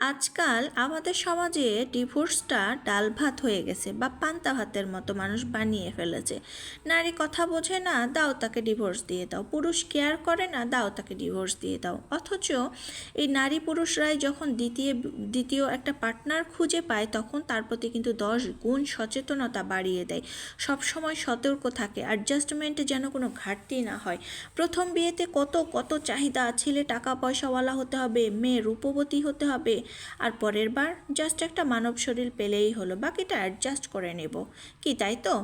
আজকাল আমাদের সমাজে ডিভোর্সটা ডাল ভাত হয়ে গেছে বা পান্তা ভাতের মতো মানুষ বানিয়ে ফেলেছে। নারী কথা বোঝে না, দাও তাকে ডিভোর্স দিয়ে দাও। পুরুষ কেয়ার করে না, দাও তাকে ডিভোর্স দিয়ে দাও। অথচ এই নারী পুরুষরাই যখন দ্বিতীয় দ্বিতীয় একটা পার্টনার খুঁজে পায়, তখন তার প্রতি কিন্তু দশ গুণ সচেতনতা বাড়িয়ে দেয়। সবসময় সতর্ক থাকে অ্যাডজাস্টমেন্টে যেন কোনো ঘাটতি না হয়। প্রথম বিয়েতে কত কত চাহিদা, ছেলে টাকা পয়সাওয়ালা হতে হবে, মেয়ে রূপবতী হতে হবে আর পরের বার জাস্ট একটা মানব শরীর পেলেই হলো, বাকিটা অ্যাডজাস্ট করে নেব। কি তাই তো?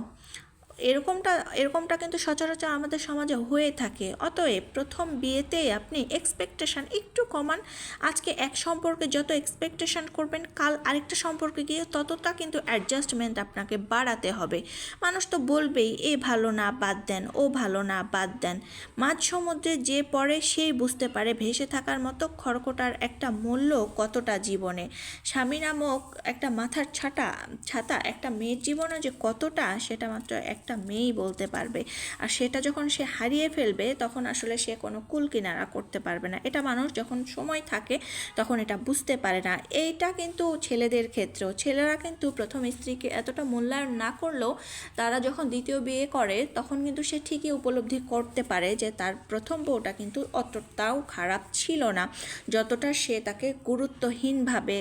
এরকমটা এরকমটা কিন্তু সচরাচর আমাদের সমাজে হয়ে থাকে। অতএব প্রথম বিয়েতেই আপনি এক্সপেকটেশান একটু কমান। আজকে এক সম্পর্কে যত এক্সপেকটেশান করবেন, কাল আরেকটা সম্পর্কে গিয়ে ততটা কিন্তু অ্যাডজাস্টমেন্ট আপনাকে বাড়াতে হবে। মানুষ তো বলবেই, এ ভালো না, বাদ দেন, ও ভালো না, বাদ দেন। মাঝ সমুদ্রে যে পড়ে, সেই বুঝতে পারে ভেসে থাকার মতো খড়কোটার একটা মূল্য কতটা জীবনে। স্বামী নামক একটা মাথার ছাতা ছাতা একটা মেয়ের জীবনে যে কতটা, সেটা মাত্র একটা মেয়েই বলতে পারবে। আর সেটা যখন সে হারিয়ে ফেলবে, তখন আসলে সে কোনো কুল কিনারা করতে পারবে না। এটা মানুষ যখন সময় থাকে, তখন এটা বুঝতে পারে না। এইটা কিন্তু ছেলেদের ক্ষেত্রেও। ছেলেরা কিন্তু প্রথম স্ত্রীকে এতটা মূল্যায়ন না করলেও, তারা যখন দ্বিতীয় বিয়ে করে, তখন কিন্তু সে ঠিকই উপলব্ধি করতে পারে যে তার প্রথম বউটা কিন্তু অতটাও খারাপ ছিল না। যতটা সে তাকে গুরুত্বহীনভাবে,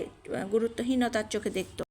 গুরুত্বহীনতার চোখে দেখতো।